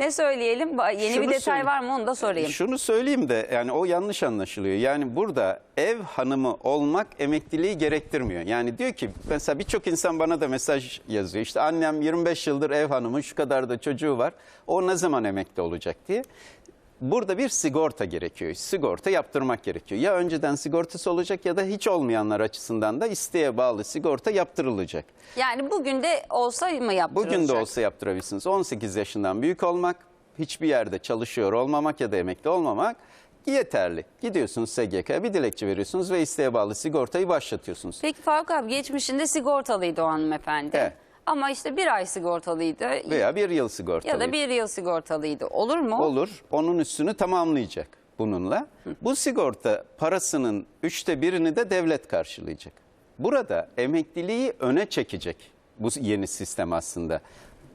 Ne söyleyelim? Yeni Şunu bir detay söyle- var mı onu da sorayım. Şunu söyleyeyim de yani o yanlış anlaşılıyor. Yani burada ev hanımı olmak emekliliği gerektirmiyor. Yani diyor ki mesela birçok insan bana da mesaj yazıyor. İşte annem 25 yıldır ev hanımı şu kadar da çocuğu var. O ne zaman emekli olacak diye. Burada bir sigorta gerekiyor. Sigorta yaptırmak gerekiyor. Ya önceden sigortası olacak ya da hiç olmayanlar açısından da isteğe bağlı sigorta yaptırılacak. Yani bugün de olsa mı yaptırılacak? Bugün de olsa yaptırabilirsiniz. 18 yaşından büyük olmak, hiçbir yerde çalışıyor olmamak ya da emekli olmamak yeterli. Gidiyorsunuz SGK'ya bir dilekçe veriyorsunuz ve isteğe bağlı sigortayı başlatıyorsunuz. Peki Faruk abi geçmişinde sigortalıydı o hanımefendi. Evet. Ama işte bir ay sigortalıydı Veya bir yıl sigortalı. ya da bir yıl sigortalıydı. Olur mu? Olur. Onun üstünü tamamlayacak bununla. Bu sigorta parasının üçte birini de devlet karşılayacak. Burada emekliliği öne çekecek bu yeni sistem aslında.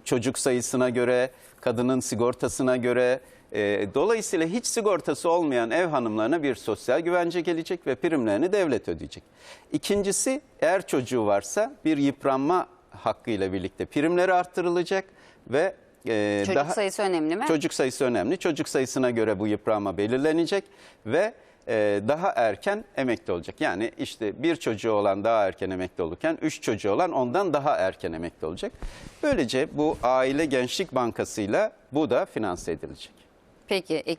Çocuk sayısına göre, kadının sigortasına göre. e, dolayısıyla hiç sigortası olmayan ev hanımlarına bir sosyal güvence gelecek ve primlerini devlet ödeyecek. İkincisi eğer çocuğu varsa bir yıpranma hakkıyla birlikte primleri arttırılacak ve e, Çocuk daha sayısı önemli mi? Çocuk sayısı önemli. Çocuk sayısına göre bu yıpranma belirlenecek ve e, daha erken emekli olacak. Yani işte bir çocuğu olan daha erken emekli olurken üç çocuğu olan ondan daha erken emekli olacak. Böylece bu Aile Gençlik Bankası'yla bu da finanse edilecek. Peki